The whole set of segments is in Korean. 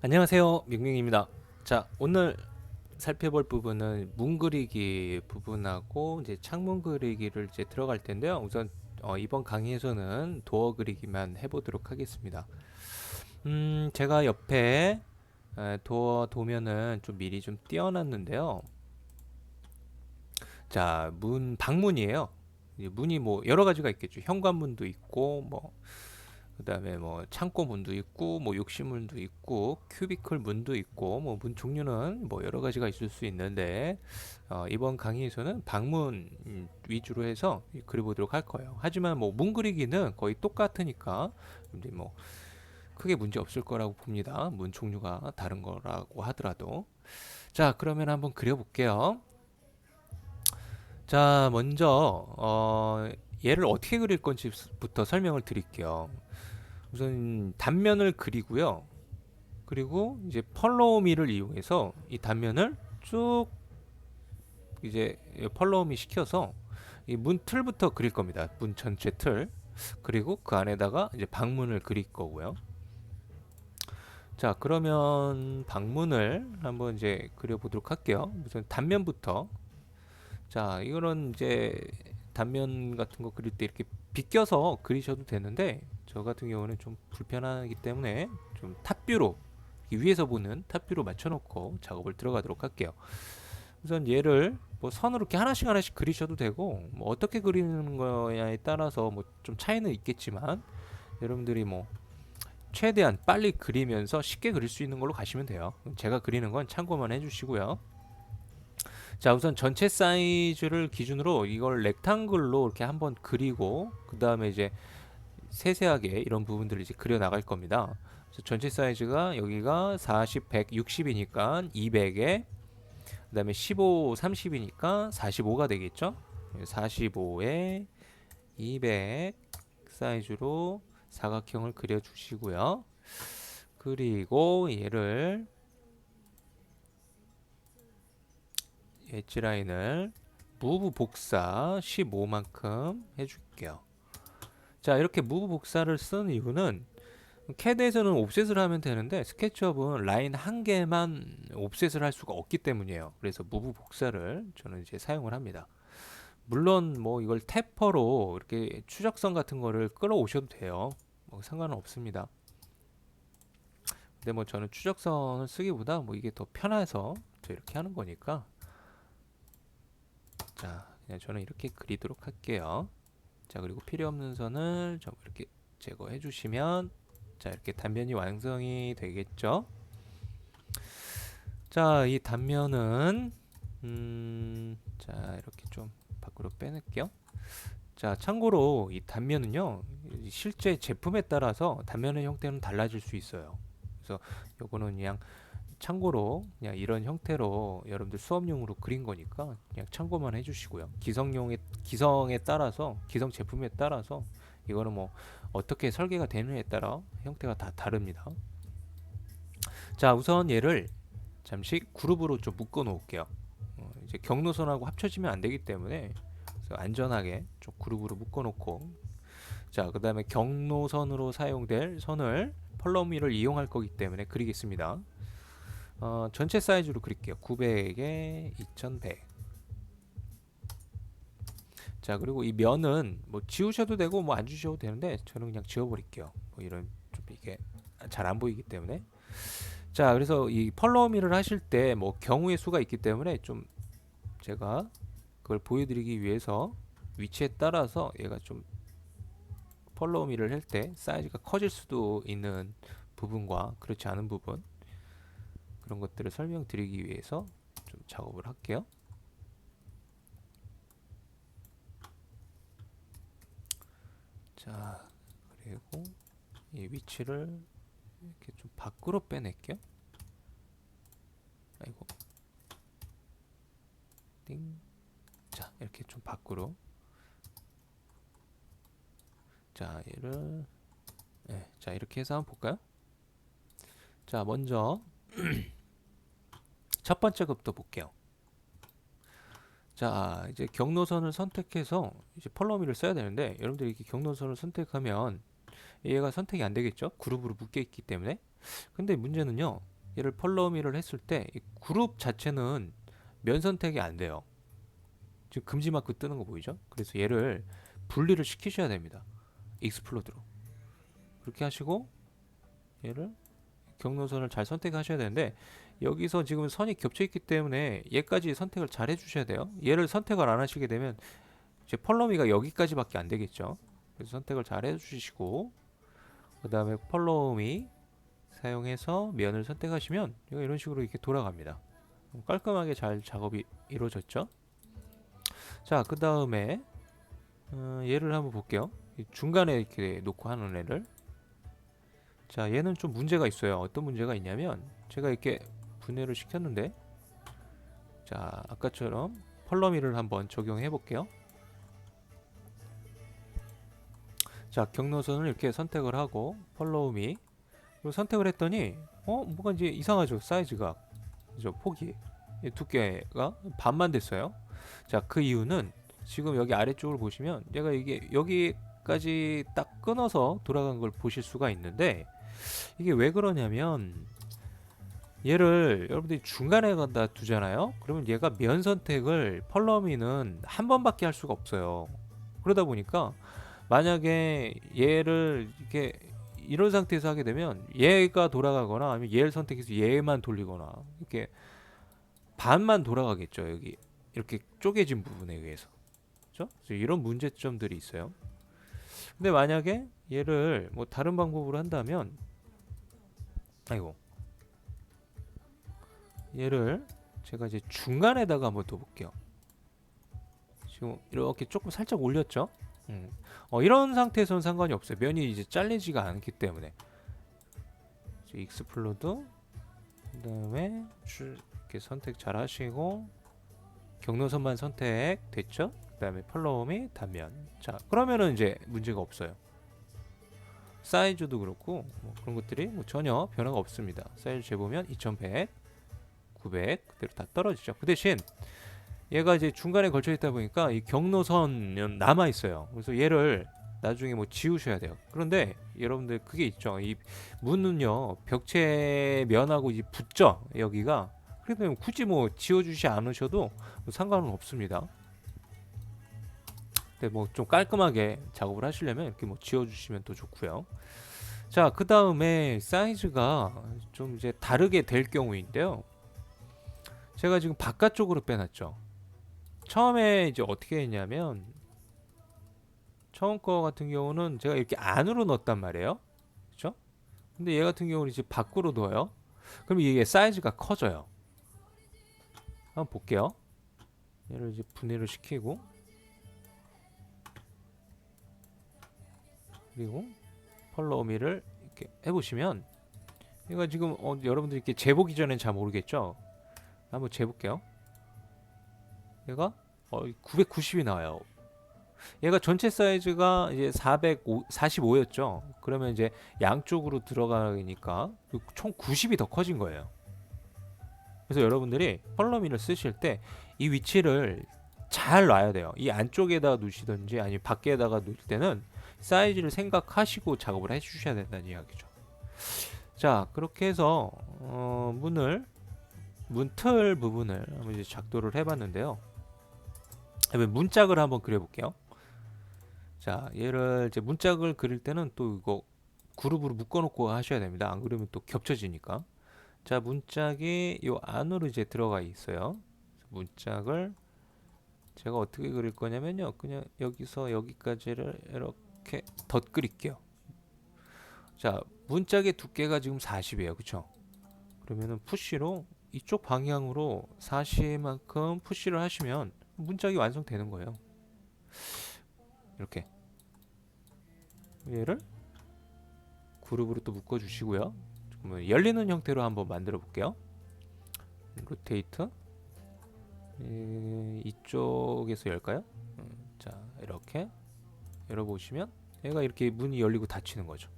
안녕하세요 명명입니다. 자 오늘 살펴볼 부분은 문 그리기 부분하고 이제 창문 그리기를 이제 들어갈 텐데요. 우선 어, 이번 강의에서는 도어 그리기만 해보도록 하겠습니다. 음 제가 옆에 에, 도어 도면은 좀 미리 좀 띄워놨는데요. 자 문 방문이에요. 이제 문이 뭐 여러 가지가 있겠죠. 현관문도 있고 뭐 그 다음에 뭐 창고 문도 있고 뭐 욕실문도 있고 큐비클 문도 있고 뭐 문 종류는 뭐 여러 가지가 있을 수 있는데 어, 이번 강의에서는 방문 음, 위주로 해서 그려보도록 할 거예요. 하지만 뭐 문 그리기는 거의 똑같으니까 이제 뭐 크게 문제 없을 거라고 봅니다. 문 종류가 다른 거라고 하더라도 자 그러면 한번 그려볼게요. 자 먼저 어, 얘를 어떻게 그릴 건지부터 설명을 드릴게요. 우선 단면을 그리고요. 그리고 이제 펄로우미를 이용해서 이 단면을 쭉 이제 펄로우미 시켜서 이 문 틀부터 그릴 겁니다. 문 전체 틀. 그리고 그 안에다가 이제 방문을 그릴 거고요. 자, 그러면 방문을 한번 이제 그려 보도록 할게요. 우선 단면부터. 자, 이거는 이제 단면 같은 거 그릴 때 이렇게 비껴서 그리셔도 되는데 저 같은 경우는 좀 불편하기 때문에 좀 탑뷰로 위에서 보는 탑뷰로 맞춰놓고 작업을 들어가도록 할게요. 우선 얘를 뭐 선으로 이렇게 하나씩 하나씩 그리셔도 되고 뭐 어떻게 그리는 거냐에 따라서 뭐 좀 차이는 있겠지만 여러분들이 뭐 최대한 빨리 그리면서 쉽게 그릴 수 있는 걸로 가시면 돼요. 제가 그리는 건 참고만 해주시고요. 자 우선 전체 사이즈를 기준으로 이걸 렉탱글로 이렇게 한번 그리고 그 다음에 이제 세세하게 이런 부분들을 이제 그려 나갈 겁니다. 그래서 전체 사이즈가 여기가 40, 100, 60이니까 200에 그 다음에 15, 30이니까 45가 되겠죠? 45에 200 사이즈로 사각형을 그려 주시고요. 그리고 얘를 엣지 라인을 무브 복사 15만큼 해줄게요. 자 이렇게 무브 복사를 쓴 이유는 캐드에서는 옵셋을 하면 되는데 스케치업은 라인 한 개만 옵셋을 할 수가 없기 때문이에요. 그래서 무브 복사를 저는 이제 사용을 합니다. 물론 뭐 이걸 태퍼로 이렇게 추적선 같은 거를 끌어오셔도 돼요. 뭐 상관은 없습니다. 근데 뭐 저는 추적선을 쓰기보다 뭐 이게 더 편해서 저 이렇게 하는 거니까 자 그냥 저는 이렇게 그리도록 할게요. 자 그리고 필요 없는 선을 좀 이렇게 제거해 주시면 자 이렇게 단면이 완성이 되겠죠? 자 이 단면은 음, 자 이렇게 좀 밖으로 빼낼게요. 자 참고로 이 단면은요 실제 제품에 따라서 단면의 형태는 달라질 수 있어요. 그래서 요거는 그냥 참고로 그냥 이런 형태로 여러분들 수업용으로 그린 거니까 그냥 참고만 해주시고요. 기성용의 기성에 따라서 기성 제품에 따라서 이거는 뭐 어떻게 설계가 되느냐에 따라 형태가 다 다릅니다. 자 우선 얘를 잠시 그룹으로 좀 묶어 놓을게요. 어, 이제 경로선하고 합쳐지면 안 되기 때문에 안전하게 좀 그룹으로 묶어 놓고 자그 다음에 경로선으로 사용될 선을 펄러미를 이용할 거기 때문에 그리겠습니다. 어, 전체 사이즈로 그릴게요. 900에 2100. 자, 그리고 이 면은 뭐 지우셔도 되고 뭐 안 주셔도 되는데 저는 그냥 지워 버릴게요. 뭐 이런 좀 이게 잘 안 보이기 때문에. 자, 그래서 이 펄러미를 하실 때 뭐 경우의 수가 있기 때문에 좀 제가 그걸 보여드리기 위해서 위치에 따라서 얘가 좀 펄러미를 할 때 사이즈가 커질 수도 있는 부분과 그렇지 않은 부분 그런 것들을 설명드리기 위해서 좀 작업을 할게요. 자, 그리고 이 위치를 이렇게 좀 밖으로 빼낼게요. 아이고. 띵. 자, 이렇게 좀 밖으로. 자, 얘를 네, 자, 이렇게 해서 한번 볼까요? 자, 먼저 첫 번째 급도 볼게요. 자, 이제 경로선을 선택해서 이제 펄러미를 써야 되는데 여러분들이 이렇게 경로선을 선택하면 얘가 선택이 안 되겠죠? 그룹으로 묶여 있기 때문에. 근데 문제는요. 얘를 펄러미를 했을 때이 그룹 자체는 면 선택이 안 돼요. 지금 금지 마크 뜨는 거 보이죠? 그래서 얘를 분리를 시키셔야 됩니다. 익스플로드로. 그렇게 하시고 얘를 경로선을 잘 선택하셔야 되는데 여기서 지금 선이 겹쳐 있기 때문에 얘까지 선택을 잘 해주셔야 돼요. 얘를 선택을 안 하시게 되면 이제 펄러미가 여기까지밖에 안 되겠죠. 그래서 선택을 잘 해주시고 그 다음에 펄러미 사용해서 면을 선택하시면 이런 식으로 이렇게 돌아갑니다. 깔끔하게 잘 작업이 이루어졌죠. 자, 그 다음에 어, 얘를 한번 볼게요. 이 중간에 이렇게 놓고 하는 애를 자, 얘는 좀 문제가 있어요. 어떤 문제가 있냐면 제가 이렇게 분해를 시켰는데 자, 아까처럼 펄러미를 한번 적용해 볼게요. 자, 경로선을 이렇게 선택을 하고 펄로우미 그리고 선택을 했더니 어, 뭐가 이제 이상하죠. 사이즈가 그죠? 폭이 이 두께가 반만 됐어요. 자, 그 이유는 지금 여기 아래쪽을 보시면 얘가 이게 여기까지 딱 끊어서 돌아간 걸 보실 수가 있는데 이게 왜 그러냐면 얘를 여러분들이 중간에 갖다 두잖아요. 그러면 얘가 면 선택을 펄러미는 한 번밖에 할 수가 없어요. 그러다 보니까 만약에 얘를 이렇게 이런 상태에서 하게 되면 얘가 돌아가거나 아니면 얘를 선택해서 얘만 돌리거나 이렇게 반만 돌아가겠죠. 여기 이렇게 쪼개진 부분에 의해서. 그렇죠? 이런 문제점들이 있어요. 근데 만약에 얘를 뭐 다른 방법으로 한다면 아이고 얘를 제가 이제 중간에다가 한번 둬볼게요. 지금 이렇게 조금 살짝 올렸죠? 음. 어, 이런 상태에서는 상관이 없어요. 면이 이제 잘리지가 않기 때문에. 이제 익스플로드 그 다음에 줄 이렇게 선택 잘 하시고 경로선만 선택 됐죠? 그 다음에 펄러움이 단면. 자, 그러면은 이제 문제가 없어요. 사이즈도 그렇고 뭐 그런 것들이 뭐 전혀 변화가 없습니다. 사이즈 재보면 2100, 900 그대로 다 떨어지죠. 그 대신 얘가 이제 중간에 걸쳐 있다 보니까 이 경로선 남아 있어요. 그래서 얘를 나중에 뭐 지우셔야 돼요. 그런데 여러분들 그게 있죠. 이 문은요 벽체 면하고 이제 붙죠 여기가. 그래서 굳이 뭐 지워주지 않으셔도 뭐 상관은 없습니다. 근데 뭐 좀 깔끔하게 작업을 하시려면 이렇게 뭐 지워주시면 또 좋고요. 자, 그 다음에 사이즈가 좀 이제 다르게 될 경우인데요. 제가 지금 바깥쪽으로 빼놨죠. 처음에 이제 어떻게 했냐면 처음 거 같은 경우는 제가 이렇게 안으로 넣었단 말이에요. 그렇죠? 근데 얘 같은 경우는 이제 밖으로 넣어요. 그럼 이게 사이즈가 커져요. 한번 볼게요. 얘를 이제 분해를 시키고 그리고 펄러미를 이렇게 해보시면 얘가 지금 어, 여러분들 이렇게 재보기 전엔 잘 모르겠죠? 한번 재볼게요. 얘가 어, 990이 나와요. 얘가 전체 사이즈가 이제 445였죠. 그러면 이제 양쪽으로 들어가니까 총 90이 더 커진 거예요. 그래서 여러분들이 펄러미를 쓰실 때 이 위치를 잘 놔야 돼요. 이 안쪽에다가 놓으시든지 아니면 밖에다가 놓을 때는 사이즈를 생각하시고 작업을 해주셔야 된다는 이야기죠. 자 그렇게 해서 어, 문을 문틀 부분을 한번 이제 작도를 해봤는데요. 문짝을 한번 그려볼게요. 자, 얘를 이제 문짝을 그릴 때는 또 이거 그룹으로 묶어놓고 하셔야 됩니다. 안 그러면 또 겹쳐지니까. 자, 문짝이 요 안으로 이제 들어가 있어요. 문짝을 제가 어떻게 그릴 거냐면요. 그냥 여기서 여기까지를 이렇게 덧 그릴게요. 자, 문짝의 두께가 지금 40이에요. 그쵸? 그러면은 푸시로 이쪽 방향으로 40만큼 푸시를 하시면 문짝이 완성되는 거예요. 이렇게 얘를 그룹으로 또 묶어 주시고요. 열리는 형태로 한번 만들어 볼게요. 로테이트 이쪽에서 열까요? 음, 자 이렇게 열어보시면 얘가 이렇게 문이 열리고 닫히는 거죠.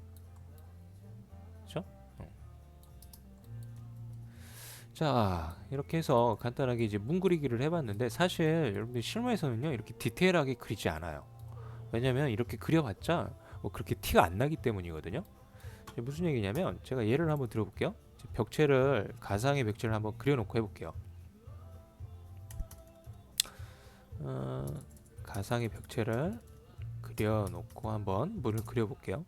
자 이렇게 해서 간단하게 이제 문 그리기를 해봤는데 사실 여러분들 실무에서는요 이렇게 디테일하게 그리지 않아요. 왜냐면 이렇게 그려봤자 뭐 그렇게 티가 안 나기 때문이거든요. 무슨 얘기냐면 제가 예를 한번 들어볼게요. 벽체를 가상의 벽체를 한번 그려놓고 해볼게요. 어, 가상의 벽체를 그려놓고 한번 물을 그려볼게요.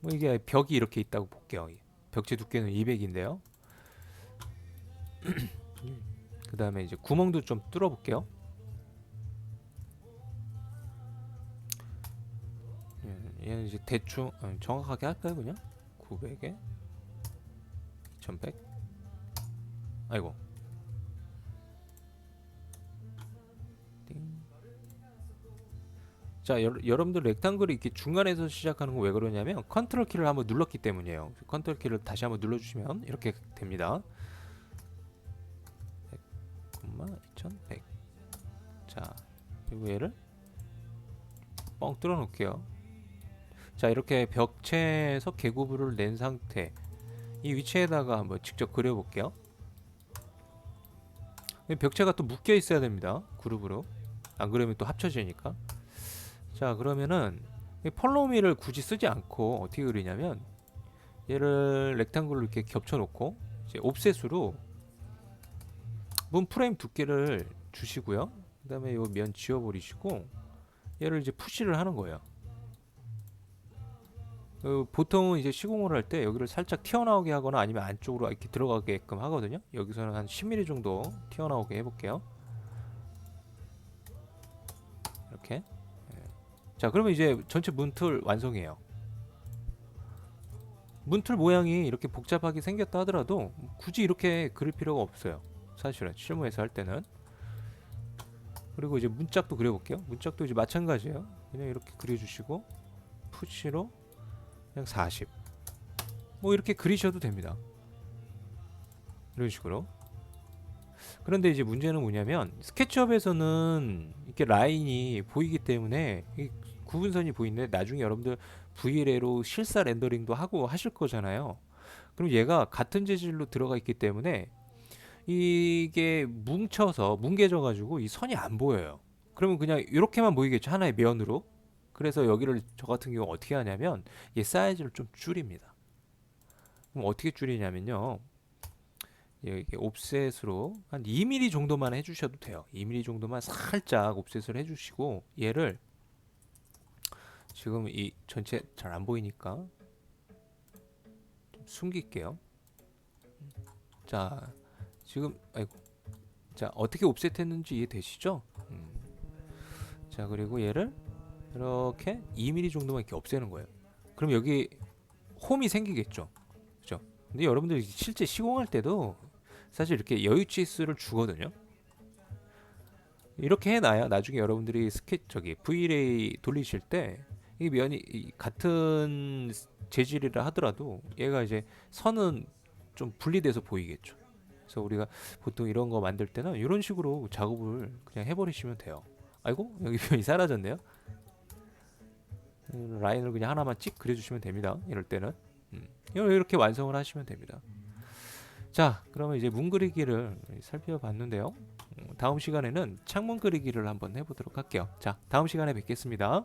뭐 이게 벽이 이렇게 있다고 볼게요. 벽체 두께는 200인데요. 그 다음에 이제 구멍도 좀 뚫어볼게요. 예, 얘는 이제 대충 어, 정확하게 할까요 그냥? 900에 2100 아이고 띵. 자 여, 여러분들 렉탱글이 이렇게 중간에서 시작하는 거왜 그러냐면 컨트롤 키를 한번 눌렀기 때문이에요. 컨트롤 키를 다시 한번 눌러주시면 이렇게 됩니다. 2100 자 그리고 얘를 뻥 뚫어 놓을게요. 자 이렇게 벽체에서 개구부를 낸 상태. 이 위치에다가 한번 직접 그려볼게요. 이 벽체가 또 묶여 있어야 됩니다 그룹으로. 안 그러면 또 합쳐지니까 자 그러면은 이 펄로미를 굳이 쓰지 않고 어떻게 그리냐면 얘를 렉탱글로 이렇게 겹쳐 놓고 이제 옵셋으로 문 프레임 두께를 주시고요 그 다음에 이면 지워버리시고 얘를 이제 푸시를 하는 거예요 어, 보통은 이제 시공을 할 때 여기를 살짝 튀어나오게 하거나 아니면 안쪽으로 이렇게 들어가게끔 하거든요. 여기서는 한 10mm 정도 튀어나오게 해볼게요. 이렇게. 예. 자, 그러면 이제 전체 문틀 완성이에요. 문틀 모양이 이렇게 복잡하게 생겼다 하더라도 굳이 이렇게 그릴 필요가 없어요. 사실은 실무에서 할 때는. 그리고 이제 문짝도 그려볼게요. 문짝도 이제 마찬가지예요. 그냥 이렇게 그려주시고 푸시로 그냥 40. 뭐 이렇게 그리셔도 됩니다. 이런 식으로. 그런데 이제 문제는 뭐냐면 스케치업에서는 이렇게 라인이 보이기 때문에 이 구분선이 보이는데 나중에 여러분들 VLA로 실사 렌더링도 하고 하실 거잖아요. 그럼 얘가 같은 재질로 들어가 있기 때문에 이게 뭉쳐서 뭉개져 가지고 이 선이 안 보여요. 그러면 그냥 이렇게만 보이겠죠. 하나의 면으로. 그래서 여기를 저 같은 경우 어떻게 하냐면 얘 사이즈를 좀 줄입니다. 그럼 어떻게 줄이냐면요. 이게 옵셋으로 한 2mm 정도만 해주셔도 돼요. 2mm 정도만 살짝 옵셋을 해주시고 얘를 지금 이 전체 잘 안 보이니까 좀 숨길게요. 자, 지금 아이고, 자 어떻게 옵셋했는지 이해되시죠? 음. 자 그리고 얘를 이렇게 2mm 정도만 이렇게 없애는 거예요. 그럼 여기 홈이 생기겠죠. 그죠? 근데 여러분들 실제 시공할 때도 사실 이렇게 여유치수를 주거든요. 이렇게 해놔야 나중에 여러분들이 스케 저기 VLA 돌리실 때 이 면이 이 같은 재질이라 하더라도 얘가 이제 선은 좀 분리돼서 보이겠죠. 그래서 우리가 보통 이런 거 만들 때는 이런 식으로 작업을 그냥 해버리시면 돼요. 아이고 여기 면이 사라졌네요. 음, 라인을 그냥 하나만 찍 그려주시면 됩니다. 이럴 때는 음, 이렇게 완성을 하시면 됩니다. 자, 그러면 이제 문 그리기를 살펴봤는데요. 음, 다음 시간에는 창문 그리기를 한번 해보도록 할게요. 자, 다음 시간에 뵙겠습니다.